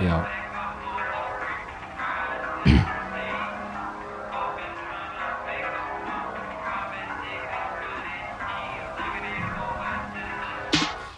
Ja.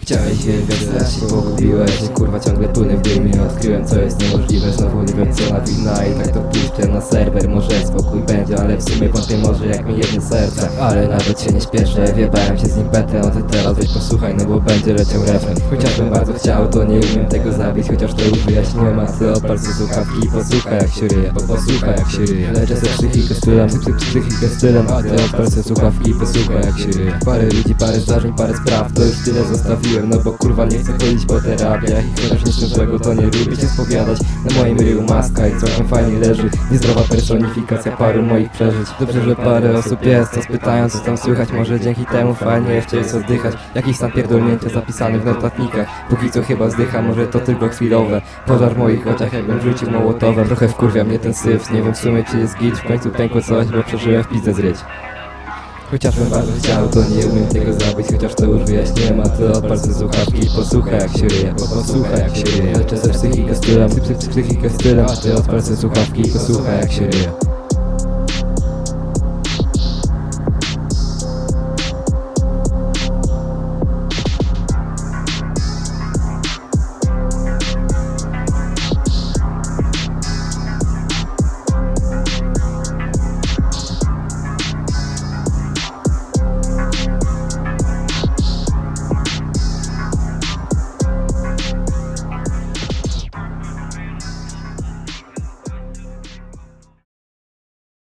Chciałeś wiedzieć, zaś się pogubiłeś Kurwa ciągle płynę w dymie. Odkryłem co jest niemożliwe Znowu nie wiem co na wina. I tak to puszczę na serwer Może spokój będzie, ale w sumie wątpię może jak mi jedno serce Ale nawet się nie śpieszę Wiebałem się z nim betę No ty teraz weź posłuchaj No bo będzie leciał refren. Chociażbym bardzo chciał To nie umiem tego zabić Chociaż to już wyjaśniłem A ty sobie słuchawki posłuchaj jak się ryje Bo posłuchaj jak się ryje. Leczę sobie psychikę stylem psy- psy- Psychikę stylem A ty odpal słuchawki posłuchaj jak się ryje. Parę ludzi, parę zdarzeń, parę spraw To już tyle zostawiłem No bo kurwa nie chcę chodzić po terapiach I chociaż nic złego to nie lubię się spowiadać. Na moim ryju maska i całkiem fajnie leży Niezdrowa personifikacja paru moich przeżyć. Dobrze, że parę osób jest Co spytają co tam słychać Może dzięki temu fajnie jeszcze jest oddychać. Jakiś stan pierdolnięcia zapisany w notatnikach. Póki co chyba zdycha, może to tylko chwilowe. Pożar w moich oczach jakbym rzucił mołotowem Trochę wkurwia mnie ten syf Nie wiem w sumie czy jest git. W końcu pękło coś, bo przeżyłem w pizdę zryć Chociażbym bardzo chciał, to nie umiem tego zrobić Chociaż to już wyjaśniłem, a ty odpal ze słuchawki posłuchaj jak się ryje, posłuchaj jak się ryje. Leczę ze psychikę stylem, psy, psy, psychikę stylem A ty odpal ze słuchawki posłuchaj jak się ryje